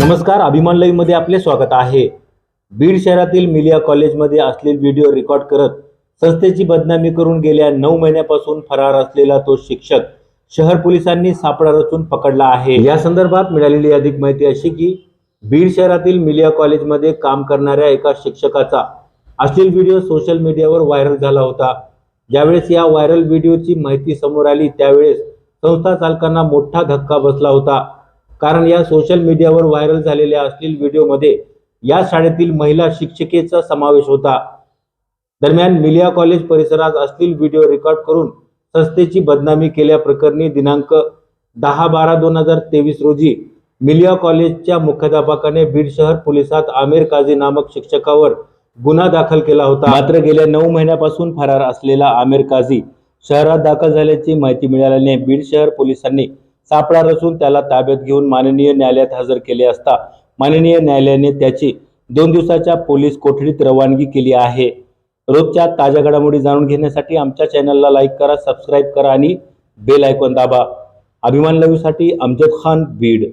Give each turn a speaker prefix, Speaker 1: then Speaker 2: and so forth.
Speaker 1: नमस्कार अभिमान लाईव्ह आपले स्वागत आहे. बीड शहरातील मिलिया कॉलेजमध्ये असलेले व्हिडिओ रेकॉर्ड करत संस्थेची बदनामी करून गेल्या नऊ महिन्यापासून फरार असलेला तो शिक्षक शहर पोलिसांनी सापळा रचून पकडला आहे. या संदर्भात मिळालेली अधिक माहिती अशी की बीड शहरातील मिलिया कॉलेजमध्ये काम करणाऱ्या एका शिक्षकाचा अश्लील व्हिडिओ सोशल मीडियावर व्हायरल झाला होता. ज्यावेळेस या व्हायरल व्हिडिओची माहिती समोर आली त्यावेळेस संस्था चालकांना मोठा धक्का बसला होता. कारण या सोशल मीडियावर व्हायरल झालेल्या अश्लील व्हिडिओमध्ये या शाळेतील महिला शिक्षिकेचा समावेश होता. दरम्यान मिलिया कॉलेज परिसरात अश्लील व्हिडिओ रेकॉर्ड करून संस्थेची बदनामी केल्याप्रकरणी दिनांक दहा बारा दोन हजार तेवीस रोजी मिलिया कॉलेजच्या मुख्याध्यापकाने बीड शहर पोलिसात आमिर काझी नामक शिक्षकावर गुन्हा दाखल केला होता. मात्र गेल्या नऊ महिन्यापासून फरार असलेला आमिर काझी शहरात दाखल झाल्याची माहिती मिळाल्याने बीड शहर पोलिसांनी सापळा रचून त्याला ताब्यात घेऊन माननीय न्यायालयात हजर केले असता माननीय न्यायालयाने त्याची दोन दिवसाच्या पोलीस कोठडीत रवानगी केली आहे. रोजच्या ताज्या घडामोडी जाणून घेण्यासाठी आमच्या चॅनलला लाईक करा सबस्क्राईब करा आणि बेल आयकॉन दाबा. अभिमान लाईव्हसाठी अमजद खान बीड.